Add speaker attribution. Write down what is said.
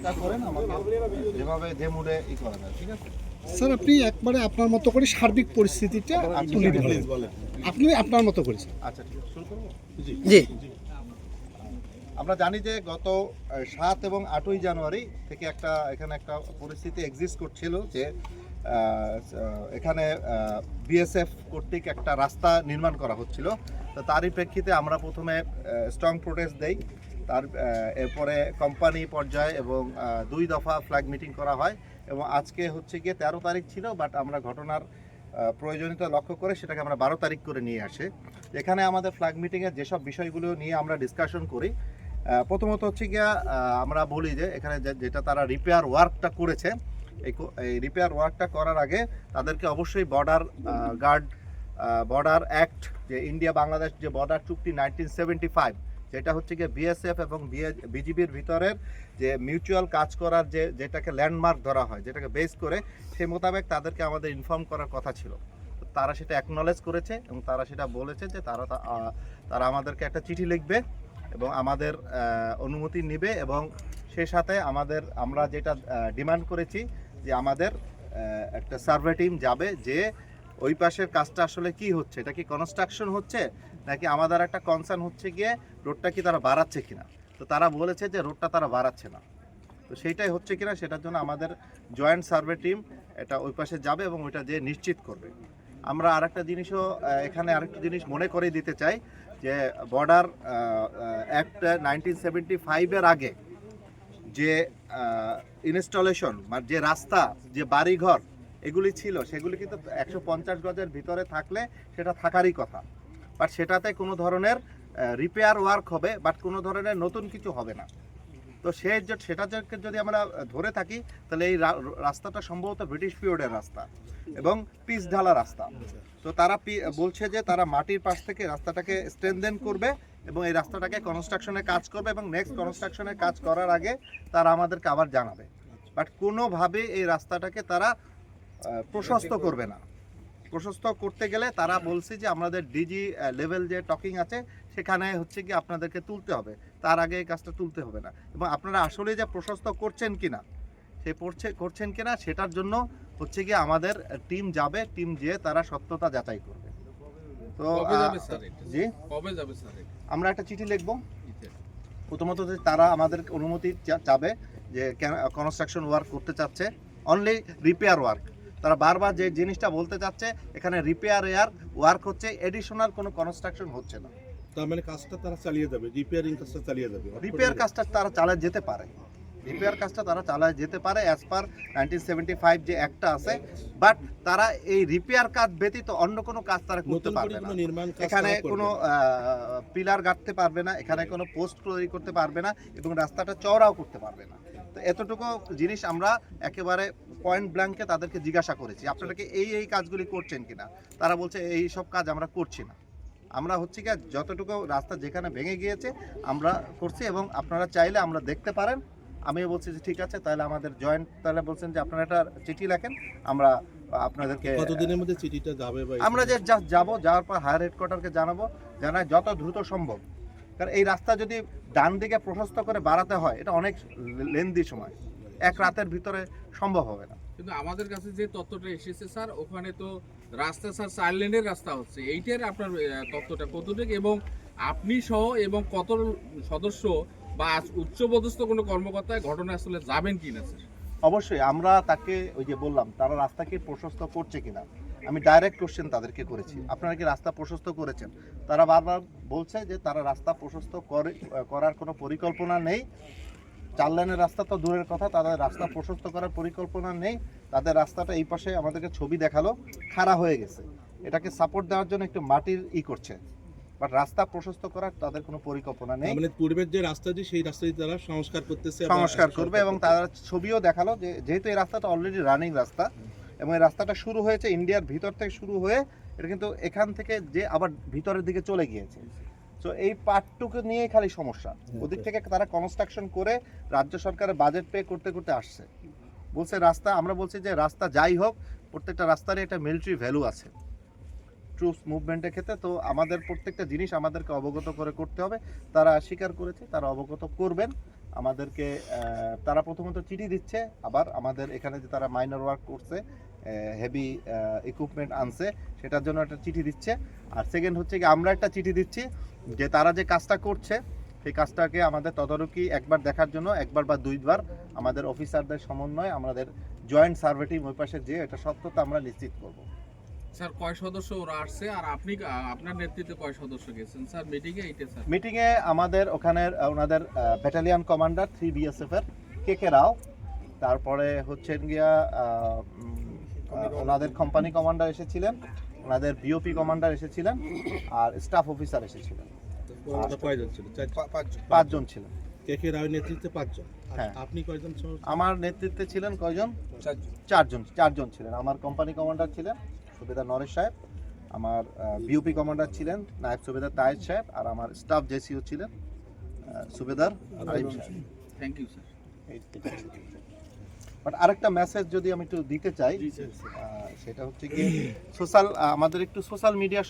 Speaker 1: যেটা করেন আমাকে। যেভাবে যে ই করা যায় ঠিক আছে?
Speaker 2: স্যার আপনি একবারে আপনার মতো করে সার্বিক পরিস্থিতিটা তুলে ধরেন। আপনি আপনার মতো করেছেন
Speaker 1: আচ্ছা ঠিক আছে শুরু করব
Speaker 2: জি।
Speaker 1: আমরা জানি যে গত সাত এবং আটই জানুয়ারি থেকে একটা এখানে একটা পরিস্থিতি এক্সিস্ট করছিল যে এখানে বিএসএফ কর্তৃক একটা রাস্তা নির্মাণ করা হচ্ছিল। তো তারই প্রেক্ষিতে আমরা প্রথমে স্ট্রং প্রোটেস্ট দেই। তার এরপরে কোম্পানি পর্যায়ে এবং দুই দফা ফ্ল্যাগ মিটিং করা হয় এবং আজকে হচ্ছে গিয়ে তেরো তারিখ ছিল বাট আমরা ঘটনার প্রয়োজনীয়তা লক্ষ্য করে সেটাকে আমরা বারো তারিখ করে নিয়ে আসে। এখানে আমাদের ফ্ল্যাগ মিটিংয়ের যেসব বিষয়গুলো নিয়ে আমরা ডিসকাশন করি প্রথমত হচ্ছে গিয়া আমরা বলি যে এখানে যেটা তারা রিপেয়ার ওয়ার্কটা করেছে এই রিপেয়ার ওয়ার্কটা করার আগে তাদেরকে অবশ্যই বর্ডার গার্ড বর্ডার অ্যাক্ট যে ইন্ডিয়া বাংলাদেশ যে বর্ডার চুক্তি নাইনটিন সেভেন্টি ফাইভ যেটা হচ্ছে গিয়ে বিএসএফ এবং বিজিবির ভিতরের যে মিউচুয়াল কাজ করার যে, যেটাকে ল্যান্ডমার্ক ধরা হয়, যেটাকে বেস করে সেই মোতাবেক তাদেরকে আমাদের ইনফর্ম করার কথা ছিল। তারা সেটা অ্যাকনলেজ করেছে এবং তারা সেটা বলেছে যে তারা তারা আমাদেরকে একটা চিঠি লিখবে এবং আমাদের অনুমতি নেবে এবং সেই সাথে আমাদের, আমরা যেটা ডিমান্ড করেছি যে আমাদের একটা সার্ভে টিম যাবে যে ওই পাশের কাজটা আসলে কি হচ্ছে? এটা কি কনস্ট্রাকশন হচ্ছে? নাকি আমাদের একটা কনসার্ন হচ্ছে গিয়ে রোডটা কি তারা বাড়াচ্ছে কিনা? তো তারা বলেছে যে রোডটা তারা বাড়াচ্ছে না। তো সেইটাই হচ্ছে কিনা সেটার জন্য আমাদের জয়েন্ট সার্ভে টিম এটা ওই পাশে যাবে এবং ওইটা যে নিশ্চিত করবে। আমরা আরেকটা জিনিসও এখানে আরেকটা জিনিস মনে করে দিতে চাই যে বর্ডার অ্যাক্ট নাইনটিন সেভেন্টি ফাইভের আগে যে ইনস্টলেশন মানে যে রাস্তা, যে বাড়িঘর, এগুলি ছিল, সেগুলি কিন্তু একশো পঞ্চাশ গজের ভিতরে থাকলে সেটা থাকারই কথা। বাট সেটাতে কোনো ধরনের রিপেয়ার ওয়ার্ক হবে, বাট কোনো ধরনের নতুন কিছু হবে না। তো সে সেটা যদি আমরা ধরে থাকি, তাহলে এই রাস্তাটা সম্ভবত ব্রিটিশ পিরিয়ডের রাস্তা এবং পিচ ঢালা রাস্তা। তো তারা বলছে যে, তারা মাটির পাশ থেকে রাস্তাটাকে স্ট্রেনদেন করবে এবং এই রাস্তাটাকে কনস্ট্রাকশনের কাজ করবে এবং নেক্সট কনস্ট্রাকশনের কাজ করার আগে তারা আমাদেরকে আবার জানাবে। বাট কোনোভাবে এই রাস্তাটাকে তারা প্রশস্ত করবে না। প্রশস্ত করতে গেলে তারা বলছে যে আমাদের ডিজি লেভেল যে টকিং আছে সেখানে হচ্ছে কি আপনাদেরকে তুলতে হবে। তার আগে এই কাজটা তুলতে হবে না। এবং আপনারা আসলে যে প্রশস্ত করছেন কি না সে পড়ছে করছেন কিনা সেটার জন্য হচ্ছে কি আমাদের টিম যাবে। টিম যেয়ে তারা সত্যতা যাচাই করবে। তো? জি?
Speaker 3: কবে যাবে স্যার?
Speaker 1: আমরা একটা চিঠি লিখব। প্রথমত তারা আমাদের অনুমতি চাবে যে কনস্ট্রাকশন ওয়ার্ক করতে চাচ্ছে। অনলি রিপেয়ার ওয়ার্ক তারা বারবার যে জিনিসটা বলতে চাচ্ছে এখানে রিপেয়ার এয়ার ওয়ার্ক হচ্ছে এডিশনাল কোনো কনস্ট্রাকশন হচ্ছে না।
Speaker 4: তার মানে কাজটা তারা চালিয়ে যাবে রিপেয়ারিং কাজটা চালিয়ে যাবে।
Speaker 1: রিপেয়ার কাজটা তারা চালিয়ে যেতে পারে। রিপেয়ার কাজটা তারা চালায় যেতে পারে as per nineteen seventy five যে একটা আছে। বাট তারা এই রিপেয়ার কাজ ব্যতীত অন্য কোনো কাজ তারা করতে পারবে না। এখানে কোনো পিলার গাঁথতে পারবে না এখানে কোনো পোস্ট তৈরি করতে পারবে না এবং রাস্তাটা চওড়াও করতে পারবে না। তো এতটুকু জিনিস আমরা একেবারে পয়েন্ট ব্ল্যাঙ্কে তাদেরকে জিজ্ঞাসা করেছি আপনারা কি এই এই কাজগুলি করছেন কিনা? তারা বলছে এই সব কাজ আমরা করছি না। আমরা হচ্ছে কি যতটুকু রাস্তা যেখানে ভেঙে গিয়েছে আমরা করছি এবং আপনারা চাইলে আমরা দেখতে পারেন। আমি বলছি যে ঠিক আছে তাহলে আমাদের জয়েন্ট তাহলে বলছেন যে আপনারা একটা চিঠি লেখেন আমরা আপনাদেরকে
Speaker 4: কতদিনের মধ্যে চিঠিটা যাবে বা
Speaker 1: আমরা যে জাস্ট যাব যাওয়ার পর হায়ার হেডকোয়ার্টারকে জানাব জানাই যত দ্রুত সম্ভব। কারণ এই রাস্তা যদি ডান দিকে প্রশস্ত করে বাড়াতে হয় এটা অনেক লেন্দি সময়। এক রাতের ভিতরে সম্ভব হবে না।
Speaker 3: কিন্তু আমাদের কাছে যে তথ্যটা এসেছে স্যার ওখানে তো রাস্তা স্যার চার লেনের রাস্তা হচ্ছে। এইটার আপনার তথ্যটা কতটুকু এবং আপনি সহ এবং কত সদস্য বা উচ্চপদস্থ কোনো কর্মকর্তায় ঘটনা আসলে যাবেন কিনা স্যার?
Speaker 1: অবশ্যই, আমরা তাকে ওই যে বললাম, তারা রাস্তাকে প্রশস্ত করছে কিনা। আমি ডাইরেক্ট কোশ্চেন তাদেরকে করেছি। আপনারা কি রাস্তা প্রশস্ত করেছেন? তারা বারবার বলছে যে তারা রাস্তা প্রশস্ত করে করার কোনো পরিকল্পনা নেই। চার লাইনের রাস্তা তো দূরের কথা, তাদের রাস্তা প্রশস্ত করার পরিকল্পনা নেই। তাদের রাস্তাটা এই পাশে আমাদেরকে ছবি দেখাল, খাড়া হয়ে গেছে। এটাকে সাপোর্ট দেওয়ার জন্য একটু মাটির ই করছে। বাট রাস্তা প্রশস্ত করার তাদের কোনো পরিকল্পনা নেই।
Speaker 4: মানে পূর্বের যে রাস্তাটি সেই রাস্তাটি তারা সংস্কার করতেছে
Speaker 1: সংস্কার করবে এবং তারা ছবিও দেখাল যে যেহেতু এই রাস্তাটা অলরেডি রানিং রাস্তা এবং এই রাস্তাটা শুরু হয়েছে ইন্ডিয়ার ভিতর থেকে শুরু হয়ে এটা কিন্তু এখান থেকে যে আবার ভিতরের দিকে চলে গিয়েছে। তো এই পার্টটুকু নিয়ে খালি সমস্যা। ওদিক থেকে তারা কনস্ট্রাকশন করে রাজ্য সরকারের বাজেট পে করতে করতে আসছে। বলছে রাস্তা আমরা বলছি যে রাস্তা যাই হোক প্রত্যেকটা রাস্তারই একটা মিলিটারি ভ্যালু আছে। ট্রুপস মুভমেন্টের ক্ষেত্রে, তো আমাদের প্রত্যেকটা জিনিস আমাদেরকে অবগত করে করতে হবে। তারা স্বীকার করেছে, তারা অবগত করবেন। আমাদেরকে তারা প্রথমত চিঠি দিচ্ছে, আবার আমাদের এখানে যে তারা মাইনর ওয়ার্ক করছে হেভি ইকুইপমেন্ট আনছে, সেটার জন্য একটা চিঠি দিচ্ছে। আর সেকেন্ড হচ্ছে কি আমরা একটা চিঠি দিচ্ছি যে তারা যে কাজটা করছে, সেই কাজটাকে আমাদের তদারকি একবার দেখার জন্য, একবার বা দুইবার আমাদের অফিসারদের সমন্বয়ে আমাদের জয়েন্ট সার্ভে টিম ওই পাশে যে এটা সত্যতা আমরা নিশ্চিত করব।
Speaker 3: স্যার কয় সদস্য ওরা আসছে আর আপনি আপনার নেতৃত্বে কয় সদস্য গেছেন? স্যার মিটিংয়ে এইটা স্যার।
Speaker 1: মিটিংয়ে আমাদের ওখানের ওনাদের ব্যাটালিয়ান কমান্ডার থ্রি বিএসএফ এর কে কে রাও। তারপরে হচ্ছেন গিয়া ওনাদের কোম্পানি কমান্ডার এসেছিলেন ওনাদের বিওপি কমান্ডার এসেছিলেন আর স্টাফ অফিসার এসেছিলেন।
Speaker 4: কয়জন ছিল? চার-
Speaker 1: পাঁচজন। ছিলেন।
Speaker 4: কে কে রাওয়ের নেতৃত্বে পাঁচজন?
Speaker 1: হ্যাঁ।
Speaker 4: আপনি কয়জন
Speaker 1: আমার নেতৃত্বে ছিলেন কয়জন? চারজন। চারজন ছিলেন। আমার কোম্পানি কমান্ডার ছিলেন সুবেদার নরেশ সাহেব আমার বিওপি কমান্ডার ছিলেন নায়ব সুবেদার তায়েদ সাহেব আর আমার স্টাফ জেসিও ছিলেন সুবেদার আলিম সাহেব।
Speaker 3: থ্যাংক ইউ স্যার
Speaker 1: বাট আরেকটা মেসেজ যদি আমি একটু দিতে চাই সেটা হচ্ছে কি সোশ্যাল আমাদের একটু সোশ্যাল মিডিয়া